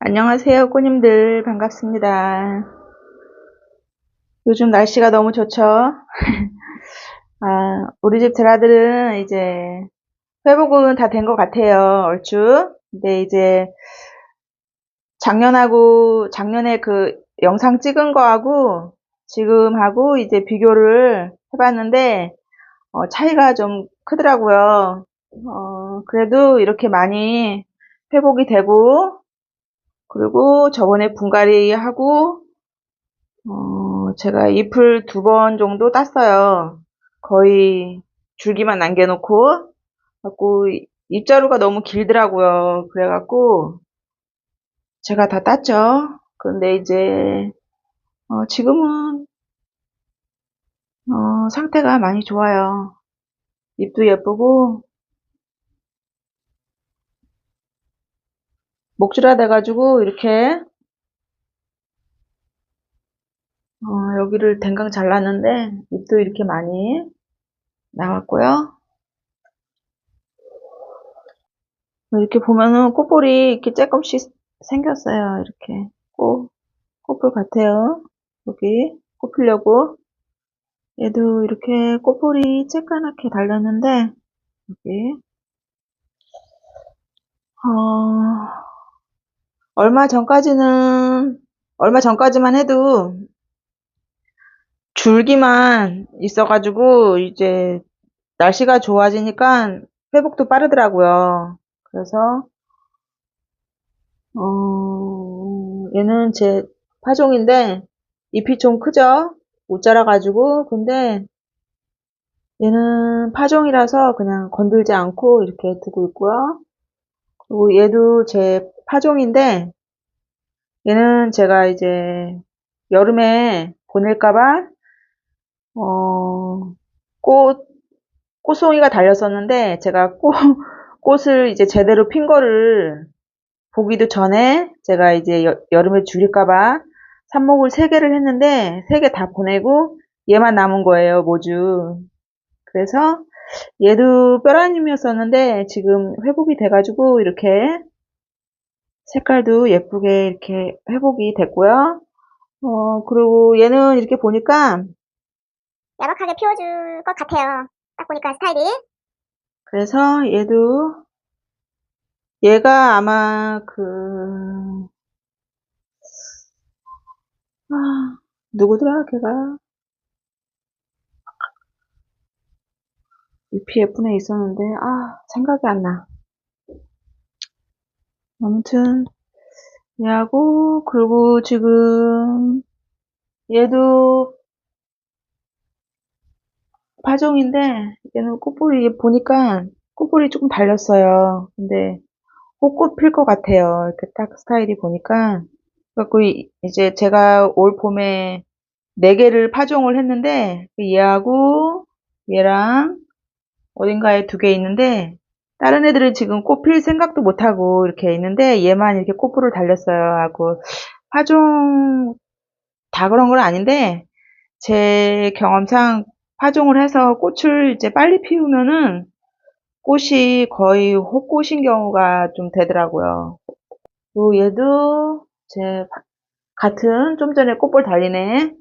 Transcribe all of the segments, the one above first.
안녕하세요, 꼬님들. 반갑습니다. 요즘 날씨가 너무 좋죠? 아, 우리 집 드라들은 이제 회복은 다 된 것 같아요, 얼추. 근데 이제 작년하고, 작년에 그 영상 찍은 거하고 지금하고 이제 비교를 해봤는데, 어, 차이가 좀 크더라고요. 어, 그래도 이렇게 많이 회복이 되고, 그리고 저번에 분갈이 하고, 어, 제가 잎을 두 번 정도 땄어요. 거의 줄기만 남겨놓고, 갖고 잎자루가 너무 길더라고요. 그래갖고 제가 다 땄죠. 근데 이제 어, 지금은 어, 상태가 많이 좋아요. 잎도 예쁘고 목줄화 돼가지고 이렇게 어, 여기를 댕강 잘랐는데 잎도 이렇게 많이 나왔고요. 이렇게 보면은 꽃볼이 이렇게 조금씩 생겼어요. 이렇게 꽃, 꽃볼 같아요. 여기 꽃 피려고 얘도 이렇게 꽃볼이 쬐까맣게 달렸는데 여기 어, 얼마 전까지는 얼마 전까지만 해도 줄기만 있어가지고 이제 날씨가 좋아지니까 회복도 빠르더라고요. 그래서 어, 얘는 제 파종인데 잎이 좀 크죠? 못 자라가지고 근데 얘는 파종이라서 그냥 건들지 않고 이렇게 두고 있고요. 그리고 얘도 제 파종인데 얘는 제가 이제 여름에 보낼까봐 어, 꽃 꽃송이가 달렸었는데 제가 꽃 꽃을 이제 제대로 핀 거를 보기도 전에 제가 이제 여, 름에 줄일까봐 삽목을 3개를 했는데 3개 다 보내고 얘만 남은 거예요, 모주. 그래서 얘도 뼈라님이었었는데 지금 회복이 돼가지고 이렇게 색깔도 예쁘게 이렇게 회복이 됐고요. 어, 그리고 얘는 이렇게 보니까 야박하게 피워줄 것 같아요. 딱 보니까 스타일이. 그래서 얘도 얘가 아마 그 아, 누구더라 걔가 UPF에 있었는데 아 생각이 안 나. 아무튼 얘하고 그리고 지금 얘도 파종인데 얘는 꽃볼이 보니까 꽃볼이 조금 달렸어요. 근데 꽃꽃 필 것 같아요. 이렇게 딱 스타일이 보니까. 그래갖고 이제 제가 올 봄에 네 개를 파종을 했는데 그 얘하고 얘랑 어딘가에 두 개 있는데 다른 애들은 지금 꽃필 생각도 못하고 이렇게 있는데 얘만 이렇게 꽃볼을 달렸어요 하고 파종 다 그런 건 아닌데 제 경험상 파종을 해서 꽃을 이제 빨리 피우면은 꽃이 거의 호꽃인 경우가 좀 되더라고요. 또 얘도 제 같은 좀 전에 꽃볼 달리네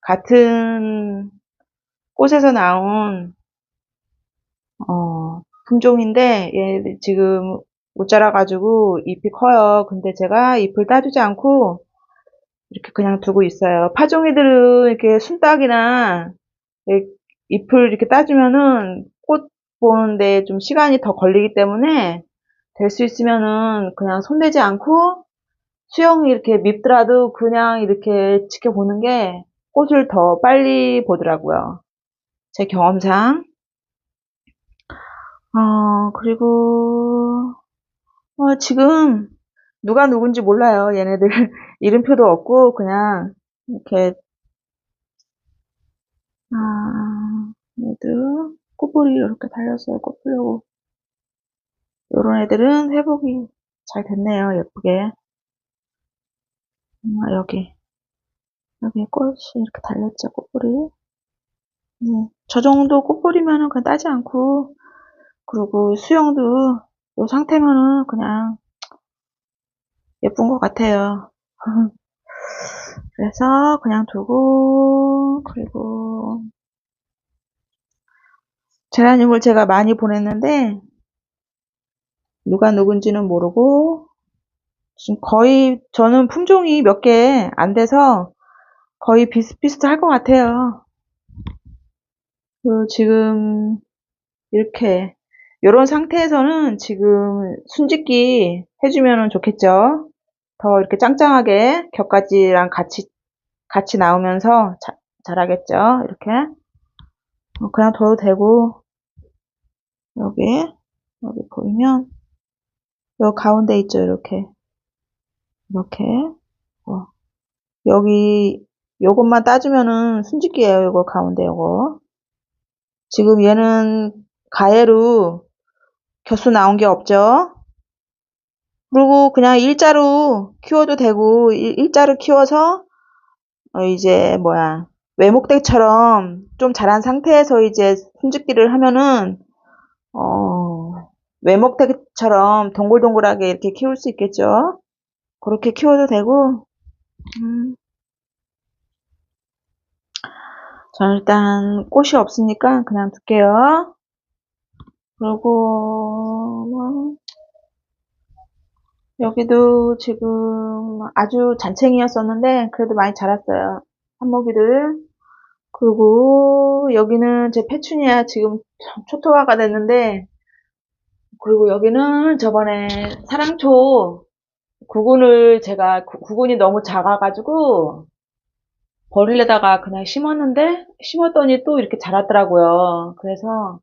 같은 꽃에서 나온 어, 품종인데 얘 지금 못 자라가지고 잎이 커요. 근데 제가 잎을 따주지 않고 이렇게 그냥 두고 있어요. 파종이들은 이렇게 순딱이나 잎을 이렇게 따주면은 꽃 보는데 좀 시간이 더 걸리기 때문에 될 수 있으면은 그냥 손대지 않고 수영이 이렇게 밉더라도 그냥 이렇게 지켜보는 게 꽃을 더 빨리 보더라고요. 제 경험상. 어, 그리고, 어, 지금 누가 누군지 몰라요. 얘네들 이름표도 없고 그냥 이렇게 아, 얘도 꽃볼이 이렇게 달렸어요. 꽃 피려고. 요런 애들은 회복이 잘 됐네요. 예쁘게. 음, 여기. 여기 꽃이 이렇게 달렸죠. 꽃볼이. 네. 저 정도 꽃볼이면은 그냥 따지 않고, 그리고 수영도 요 상태면은 그냥 예쁜 것 같아요. 그래서 그냥 두고, 그리고, 제라늄을 제가 많이 보냈는데, 누가 누군지는 모르고, 지금 거의, 저는 품종이 몇 개 안 돼서 거의 비슷비슷할 것 같아요. 그 지금, 이렇게, 요런 상태에서는 지금 순짓기 해주면 좋겠죠. 더 이렇게 짱짱하게 겹가지랑 같이, 같이 나오면서 자, 잘하겠죠. 이렇게. 어, 그냥 둬도 되고, 여기, 여기 보이면, 요 가운데 있죠. 이렇게. 이렇게. 어. 여기, 요것만 따주면은 순짓기예요. 요거 가운데 요거. 지금 얘는 가해로 겨수 나온 게 없죠. 그리고 그냥 일자로 키워도 되고 일, 자로 키워서 어 이제 뭐야 외목대처럼 좀 자란 상태에서 이제 숨짓기를 하면은 어 외목대처럼 동글동글하게 이렇게 키울 수 있겠죠. 그렇게 키워도 되고 음. 저는 일단 꽃이 없으니까 그냥 둘게요. 그리고 뭐 여기도 지금 아주 잔챙이였었는데 그래도 많이 자랐어요. 한모기들. 그리고 여기는 제 페추니아 지금 초토화가 됐는데 그리고 여기는 저번에 사랑초 구근을 제가 구근이 너무 작아가지고 버릴래다가 그냥 심었는데 심었더니 또 이렇게 자랐더라고요. 그래서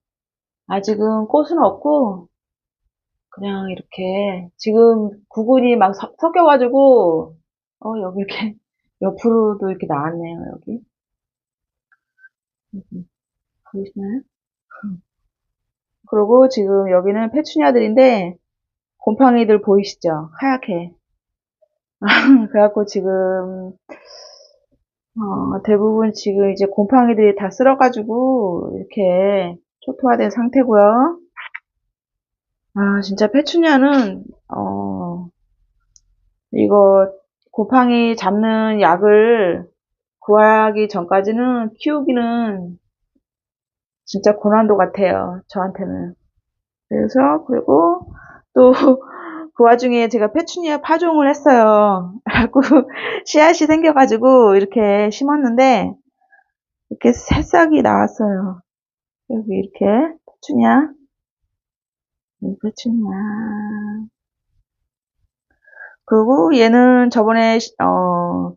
아직은 꽃은 없고 그냥 이렇게 지금 구근이 막 섞- 섞여가지고 어 여기 이렇게 옆으로도 이렇게 나왔네요 여기 음, 보이시나요? 그리고 지금 여기는 페추니아들인데 곰팡이들 보이시죠? 하얗게 그래갖고 지금 어, 대부분 지금 이제 곰팡이들이 다 쓸어가지고 이렇게 초토화된 상태고요. 아, 진짜 페추니아는 어, 이거 곰팡이 잡는 약을 구하기 전까지는 키우기는 진짜 고난도 같아요. 저한테는. 그래서 그리고 또 그 와중에 제가 페추니아 파종을 했어요. 그래갖고 씨앗이 생겨가지고 이렇게 심었는데 이렇게 새싹이 나왔어요. 여기 이렇게 여기 페추니아. 그리고 얘는 저번에 어,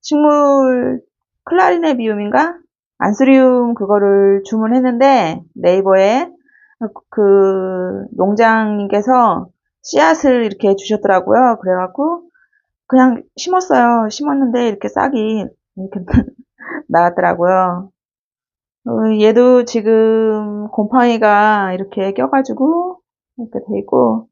식물 클라리네비움인가 안스리움 그거를 주문했는데 네이버에 그 농장님께서 씨앗을 이렇게 주셨더라고요. 그래갖고 그냥 심었어요. 심었는데 이렇게 싹이 이렇게 나왔더라고요. 어, 얘도 지금 곰팡이가 이렇게 껴가지고 이렇게 돼 있고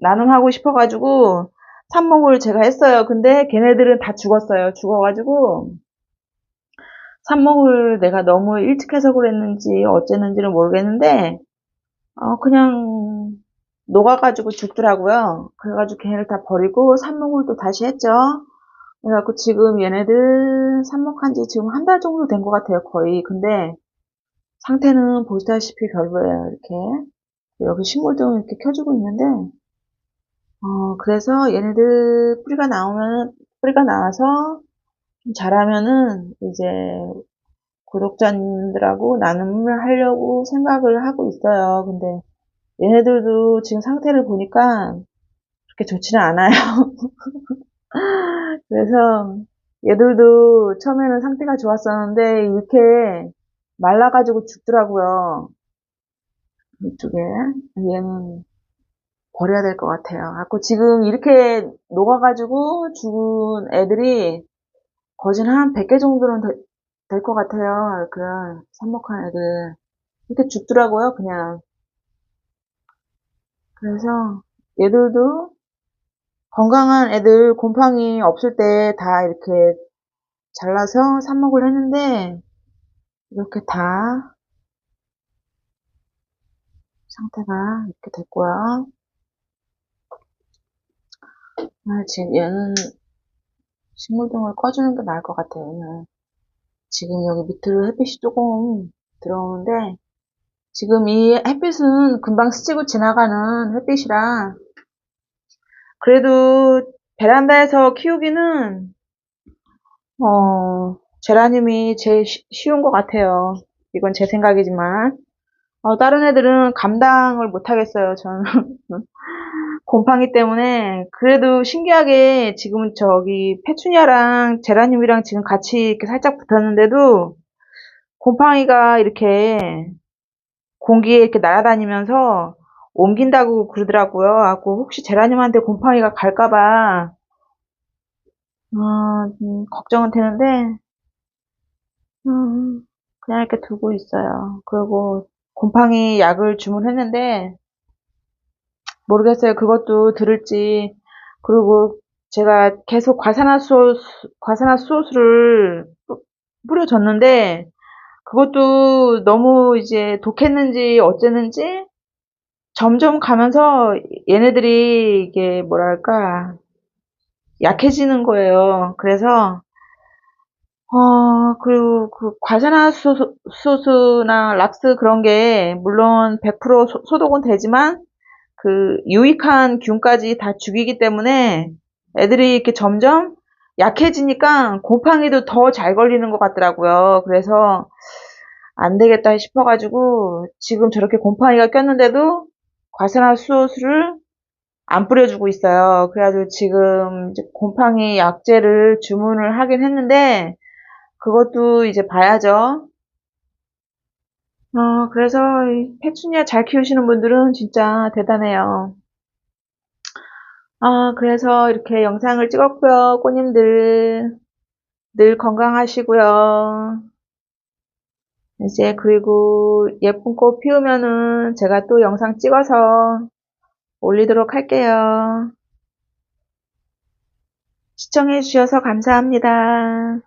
나눔하고 싶어가지고 삽목을 제가 했어요. 근데 걔네들은 다 죽었어요. 죽어가지고 삽목을 내가 너무 일찍 해서 그랬는지 어쨌는지는 모르겠는데 어, 그냥 녹아가지고 죽더라고요. 그래가지고 걔네를 다 버리고 삽목을 또 다시 했죠. 그래갖고 지금 얘네들 삽목한 지 지금 한 달 정도 된 것 같아요. 거의. 근데 상태는 보시다시피 별로예요. 이렇게. 여기 식물도 이렇게 켜주고 있는데 어, 그래서 얘네들 뿌리가 나오면, 뿌리가 나와서 좀 자라면은 이제 구독자님들하고 나눔을 하려고 생각을 하고 있어요. 근데 얘네들도 지금 상태를 보니까 그렇게 좋지는 않아요. 그래서 얘들도 처음에는 상태가 좋았었는데 이렇게 말라가지고 죽더라고요. 이쪽에. 얘는 버려야 될 것 같아요. 갖고 지금 이렇게 녹아가지고 죽은 애들이 거진 한 100개 정도는 될 것 같아요. 그런 삽목한 애들. 이렇게 죽더라고요, 그냥. 그래서 얘들도 건강한 애들 곰팡이 없을 때 다 이렇게 잘라서 삽목을 했는데 이렇게 다 상태가 이렇게 됐고요. 아, 지금 얘는 식물등을 꺼주는 게 나을 것 같아요, 얘는. 지금 여기 밑으로 햇빛이 조금 들어오는데, 지금 이 햇빛은 금방 스치고 지나가는 햇빛이라, 그래도 베란다에서 키우기는, 어, 제라늄이 제일 쉬- 쉬운 것 같아요. 이건 제 생각이지만. 어, 다른 애들은 감당을 못 하겠어요, 저는. 곰팡이 때문에. 그래도 신기하게 지금 저기 페추니아랑 제라늄이랑 지금 같이 이렇게 살짝 붙었는데도 곰팡이가 이렇게 공기에 이렇게 날아다니면서 옮긴다고 그러더라고요. 하고 혹시 제라늄한테 곰팡이가 갈까봐 어, 음, 걱정은 되는데 음, 그냥 이렇게 두고 있어요. 그리고 곰팡이 약을 주문했는데 모르겠어요. 그것도 들을지. 그리고 제가 계속 과산화수, 과산화수소를 뿌- 뿌려줬는데 그것도 너무 이제 독했는지 어쨌는지 점점 가면서 얘네들이 이게 뭐랄까 약해지는 거예요. 그래서 어 그리고 그 과산화수소나 락스 그런 게 물론 100% 소- 소독은 되지만 그 유익한 균까지 다 죽이기 때문에 애들이 이렇게 점점 약해지니까 곰팡이도 더 잘 걸리는 것 같더라고요. 그래서 안 되겠다 싶어가지고 지금 저렇게 곰팡이가 꼈는데도 과산화 수소를 안 뿌려주고 있어요. 그래가지고 지금 곰팡이 약제를 주문을 하긴 했는데 그것도 이제 봐야죠. 어, 그래서 이 페추니아 잘 키우시는 분들은 진짜 대단해요. 아, 그래서 이렇게 영상을 찍었고요. 꽃님들 늘 건강하시고요. 이제 그리고 예쁜 꽃 피우면은 제가 또 영상 찍어서 올리도록 할게요. 시청해 주셔서 감사합니다.